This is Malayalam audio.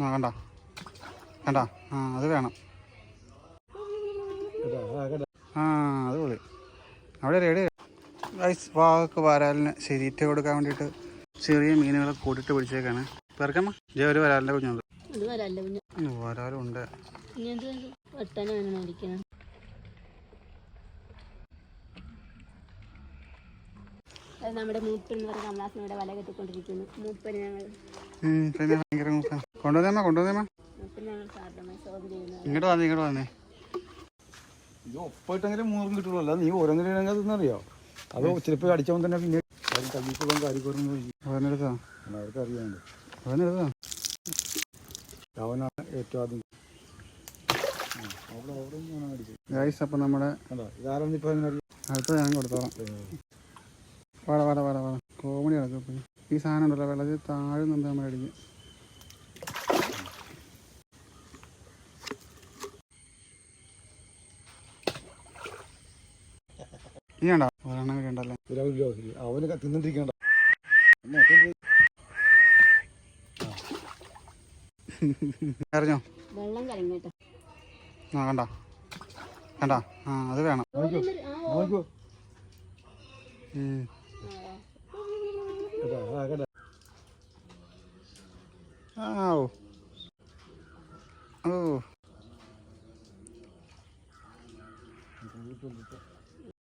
ആ കണ്ട? കണ്ട? ആ അത് വേണം. ആ, അത് പൊളി. അവിടെ റെഡി റൈസ് വാക്ക് വരാലിന് ശരിയിട്ട് കൊടുക്കാൻ വേണ്ടിയിട്ട് ചെറിയ മീനുകളെ കൂട്ടിട്ട് പിടിച്ചേക്കാണ്. പേർക്കമ്മ ജയ ഒരു വരാലിന്റെ കുഞ്ഞുണ്ട്. അത് വരല്ല പിന്നെ അത് നമ്മുടെ മൂപ്പൻ എന്ന് കമലാസിന് ഇവിടെ വല കെട്ടിക്കൊണ്ടിരിക്കുന്നു. ഞങ്ങൾ കൊണ്ടുവന്നേമ്മ കൊണ്ടുവന്നേമ്മ. ശോഭ ഇങ്ങോട്ട് വന്നേ ഇങ്ങോട്ട് വന്നേ. ഇത് ഒപ്പായിട്ടെങ്കിലും മൂന്നും കിട്ടുള്ളൂ. അല്ല നീ ഓരോന്നിനും അതെന്നറിയോ അത് ചിലപ്പോൾ അടിച്ചവൻ തന്നെ പിന്നെ അവനെടുത്താ? അവർക്ക് അറിയാണ്ട് അവനെടുത്താ? അവനാണ് ഏറ്റവും ആദ്യം. ഗൈസ് അപ്പം നമ്മുടെ ഇതാരാണ് അടുത്ത ഞാൻ കൊടുത്തോളാം. വാട വാട വാട വാട. കോമഡി നടക്കും ഇപ്പം. ഈ സാധനം ഉണ്ടല്ലോ വെള്ളത്തിൽ താഴുന്നുണ്ട് നമ്മൾ അടിക്കും ഉണ്ടോ ഒരെണ്ണം കണ്ടല്ലേ? ഉണ്ടല്ലേ അവന് തിന്നിട്ടിരിക്കണ്ട അറിഞ്ഞോ? വെള്ളം കലങ്ങിട്ടോ ആ കണ്ട? കണ്ട? ആ അത് വേണം. ആ ഓ. ഓ.